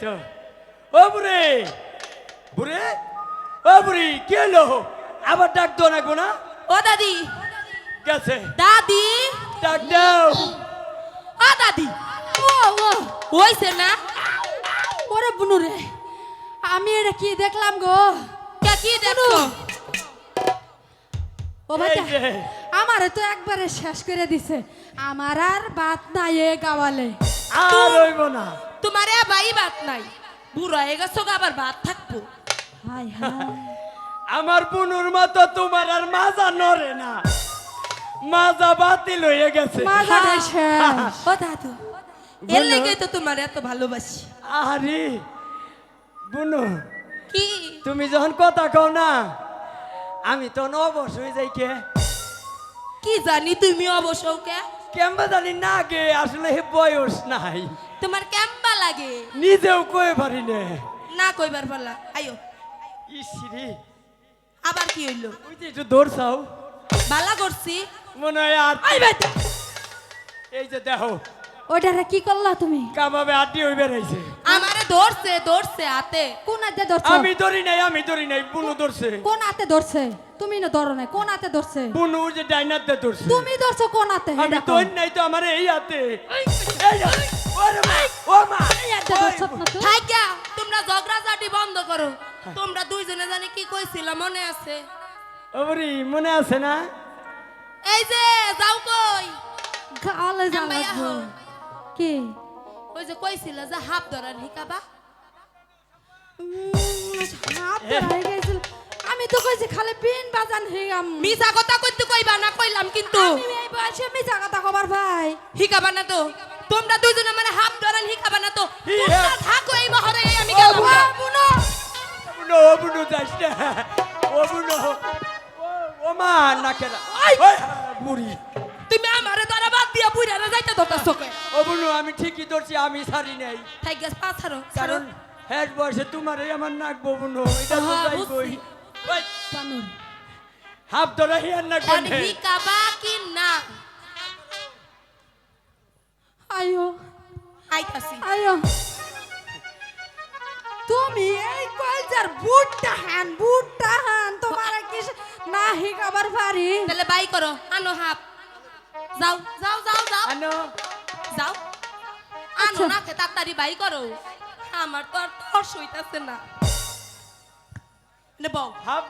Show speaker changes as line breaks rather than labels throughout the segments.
তো ও বুড়ে বুড়ে ও বুড়ি কে এলো আবার ডাক দো নাকবো না
ও দাদি
গেছে
দাদি
ডাক দাও
ও দাদি
ও ও
হইছে না
ওরে বুনু রে আমি এটা কি দেখলাম গো
কে কি দেখছ
ও বাচ্চা
এই
তো একবারে শেষ করে দিছে আমার আর বাত নাই এ গাওয়ালে
আর হইব না
তোমার এ ভাই বাত নাই। বুড়া হয়ে গেছো গো, আবার ভাত থাকব।
হাই হাই
আমার বুনুর মতো তোমার আর মাজা নড়ে না। মাজা বাতিল হয়ে গেছে।
ও দাদু এর লেগে তো তোমার এত ভালোবাসি।
আরে বুনু।
কি?
তুমি যখন কথা কও না আমি তো অবশ্যই যাই কে।
কি জানি তুমি অবশ্য কে?
কেমবা জানি না গে আসলে হে বয়স নাই।
তোমার কেম্বা লাগে।
নিজেও কয়ে পারি না।
না কইবার পারলা। আইও।
ইসিরি
আবার কি হইল?
ওই যে একটু দৌড়ছাও
বালা করছি।
মনে হয় আর এই যে দেখো।
ওটারে কি করলা তুমি?
কামাবে আড্ডি হয়ে বেড়াইছে।
আমারে ধরছে ধরছে হাতে।
কোন হাতে ধরছো
আমি ধরি নাই আমি ধরি নাই বুনু ধরছে
কোন হাতে ধরছে তুমি না ধরো নাই কোন হাতে ধরছে
বুনু যে ডাইনাতে ধরছে
তুমি ধরছো কোন হাতে?
আমি ধরি নাই তো আমার এই হাতে। এই ওরে মা,
থাইকা তোমরা ঝগড়াঝাটি বন্ধ করো। তোমরা দুইজনে জানি কি কইছিলা মনে আছে?
ওরে মনে আছে না?
এই যে যাও কই?
গালে কি?
ওই যে কইছিলা যে হাফ ধরার হিকাবা?
উম, হাত ধরা হয়ে গেছিল। আমি তো কইছি খালি পিন বাজান হেগাম
মিছা কথা কইতে কইবা না কইলাম কিন্তু।
আমি এই বয়সে মিছা কথা কবার ভাই।
হিকাবা না তো? তোমরা দুইজনে মানে হাফ ধরান হিকাবা না তো। তোমরা
হ্যাঁ।
থাকো এই মহরে আমি গেলাম।
বুনো,
না।
বুনো।
বুনো ও বুনো যাস না। ও বুনো। ও- মা না কেনা বুড়ি।
তুমি আমারে ধরা বাদ দিয়া বুইরারে যাইতে ধরতাছো কে?
ও বুনো আমি ঠিকই ধরছি আমি সারি নাই।
থাই গেছ পাছারো
কারণ হেড বয়সে তোমার আমার নাক ববুনো এটা তো
হ্যাঁ,
যাইবই। ওই,
কানুন
হাফ ধরা হিয়ার নাক
আর
বন্ধে।
হিকাবা কি না?
আয়ো
আইতাছি
আয়ো তুমি এই কলজার বুটটা হান বুটটা হান তোমার কি না হিকাবার পারি
তাহলে বাই করো আনো হাফ যাও যাও যাও যাও
আনো
যাও আনো। না কে তাড়াতাড়ি বাই করো আমার তো আর তর্স হইতাছে না নে বউ
হাফ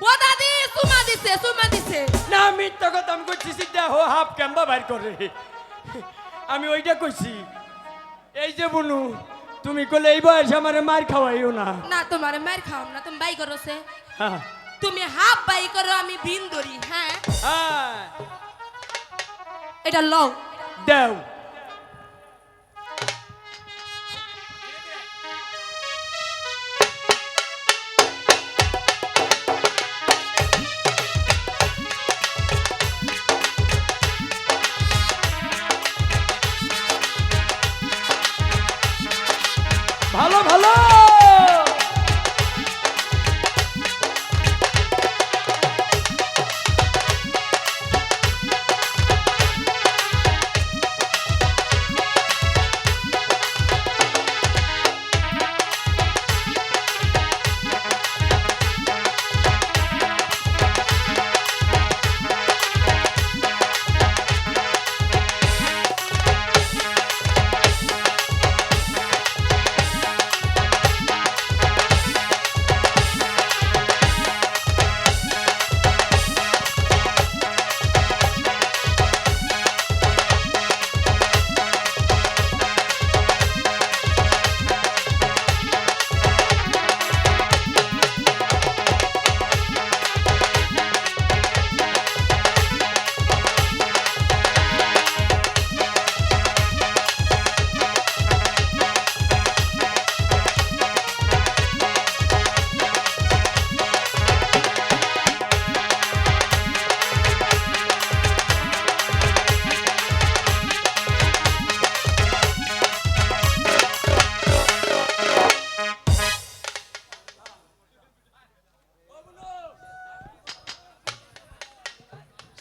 ও দাদি সুমা দিছে সুমা দিছে
না মিথ্যা কথা আমি কইছি সিদ্ধা হো হাফ ক্যাম্বা বাইর করে আমি ওইটা কইছি এই যে বুনু তুমি কলে এই বয়সে আমার মার খাওয়াইও না।
না তোমার মার খাও না তুমি বাই করো সে।
হ্যাঁ,
তুমি হাফ বাই করো আমি বিন ধরি হ্যাঁ।
হ্যাঁ।
এটা লও।
দেও।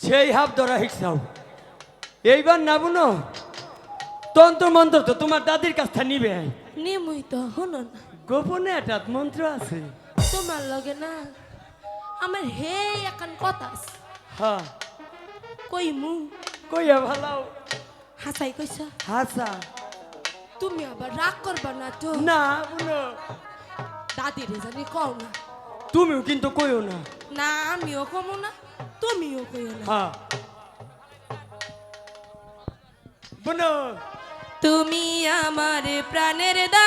সেই হাফ ধরা শিখছাও এইবার না। বুনো তন্ত্র মন্ত্র তো তোমার দাদির কাছ থেকে নিবে।
নিমুই তো হলো না।
গোপনে একটা মন্ত্র আছে।
তোমার লগে না আমার হে এখন কথা আছে।
হ্যাঁ।
কই মু?
কইয়া ভালাও।
হাসাই কইছ?
হাসা।
তুমি আবার রাগ করবা না তো?
না বুনো।
দাদিরে জানি কও না।
তুমিও কিন্তু কইও না।
না আমিও কমো না। তুমিও কইও না
হ্যাঁ বুনো
তুমি আমার প্রাণের দা